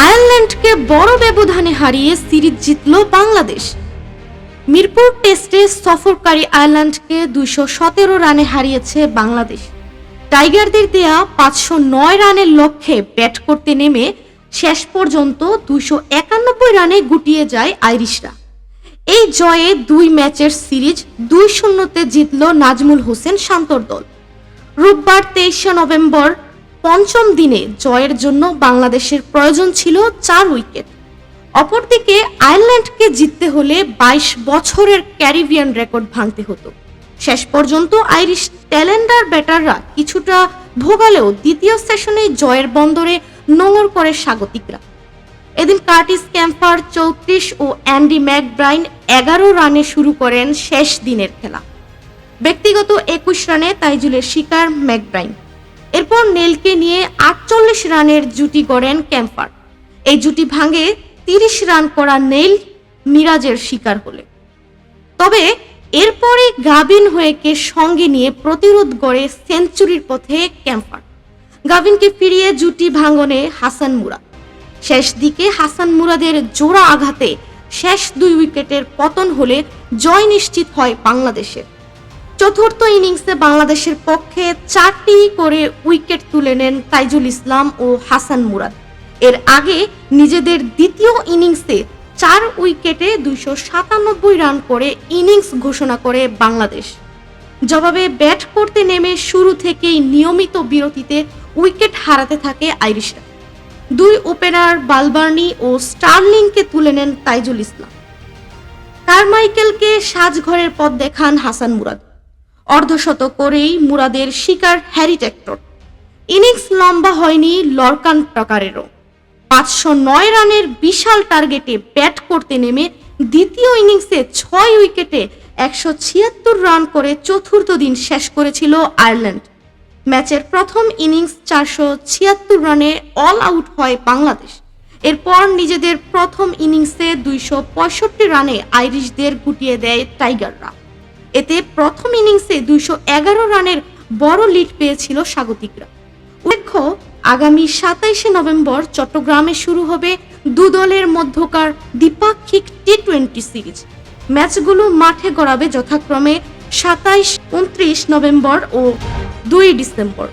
আয়ারল্যান্ডকে বড় ব্যবধানে হারিয়ে সিরিজ জিতল বাংলাদেশ। মিরপুর টেস্টে সফরকারী আয়ারল্যান্ডকে দুইশো সতেরো রানে হারিয়েছে বাংলাদেশ। টাইগারদের দেয়া পাঁচশো নয় রানের লক্ষ্যে ব্যাট করতে নেমে শেষ পর্যন্ত দুইশো একানব্বই রানে গুটিয়ে যায় আইরিশরা। এই জয়ে দুই ম্যাচের সিরিজ দুই শূন্যতে জিতল নাজমুল হোসেন শান্তর দল। রোববার তেইশে নভেম্বর পঞ্চম দিনে জয়ের জন্য বাংলাদেশের প্রয়োজন ছিল চার উইকেট। অপরদিকে আয়ারল্যান্ডকে জিততে হলে বাইশ বছরের ক্যারিবিয়ান রেকর্ড ভাঙতে হতো। শেষ পর্যন্ত আইরিশ ট্যালেন্ডার ব্যাটাররা কিছুটা ভোগালেও দ্বিতীয় সেশনে জয়ের বন্দরে নোংর করে স্বাগতিকরা। এদিন কার্টিস ক্যাম্পার, চৌত্রিশ ও অ্যান্ডি ম্যাকব্রাইন এগারো রানে শুরু করেন শেষ দিনের খেলা। ব্যক্তিগত একুশ রানে তাইজুলের শিকার ম্যাকব্রাইন। এরপর নেলকে নিয়ে আটচল্লিশ রানের জুটি গড়েন ক্যাম্পার। এই জুটি ভাঙে তিরিশ রান করা নেল মিরাজের শিকার হলে। তবে এরপরে গাবিন হয়েকে সঙ্গে নিয়ে প্রতিরোধ গড়ে সেঞ্চুরির পথে ক্যাম্পার। গাবিনকে ফিরিয়ে জুটি ভাঙনে হাসান মুরাদ। শেষ দিকে হাসান মুরাদের জোড়া আঘাতে শেষ দুই উইকেটের পতন হলে জয় নিশ্চিত হয় বাংলাদেশের। চতুর্থ ইনিংসে বাংলাদেশের পক্ষে চারটি করে উইকেট তুলে নেন তাইজুল ইসলাম ও হাসান মুরাদ। এর আগে নিজেদের দ্বিতীয় ইনিংসে চার উইকেটে দুইশো সাতানব্বই রান করে ইনিংস ঘোষণা করে বাংলাদেশ। জবাবে ব্যাট করতে নেমে শুরু থেকেই নিয়মিত বিরতিতে উইকেট হারাতে থাকে আইরিশরা। দুই ওপেনার বালবার্নি ও স্টার্লিংকে তুলে নেন তাইজুল ইসলাম। কারমাইকেলকে সাজঘরের পথ দেখান হাসান মুরাদ। অর্ধশত করেই মুরাদের শিকার হ্যারি টেক্টর। ইনিংস লম্বা হয়নি লরকান প্রকারেরও পাঁচশো নয় রানের বিশাল টার্গেটে ব্যাট করতে নেমে দ্বিতীয় ইনিংসে ছয় উইকেটে একশো ছিয়াত্তর রান করে চতুর্থ দিন শেষ করেছিল আয়ারল্যান্ড। ম্যাচের প্রথম ইনিংস চারশো ছিয়াত্তর রানে অল আউট হয় বাংলাদেশ। এরপর নিজেদের প্রথম ইনিংসে দুইশো পঁয়ষট্টি রানে আইরিশদের গুটিয়ে দেয় টাইগাররা। এতে প্রথম ইনিংসে দুইশো এগারো রানের বড় লিড পেয়েছিল স্বাগতিকরা। উল্লেখ্য, আগামী সাতাইশে নভেম্বর চট্টগ্রামে শুরু হবে দু দলের মধ্যকার দ্বিপাক্ষিক টি টোয়েন্টি সিরিজ। ম্যাচগুলো মাঠে গড়াবে যথাক্রমে সাতাইশ, উনত্রিশ নভেম্বর ও দুই ডিসেম্বর।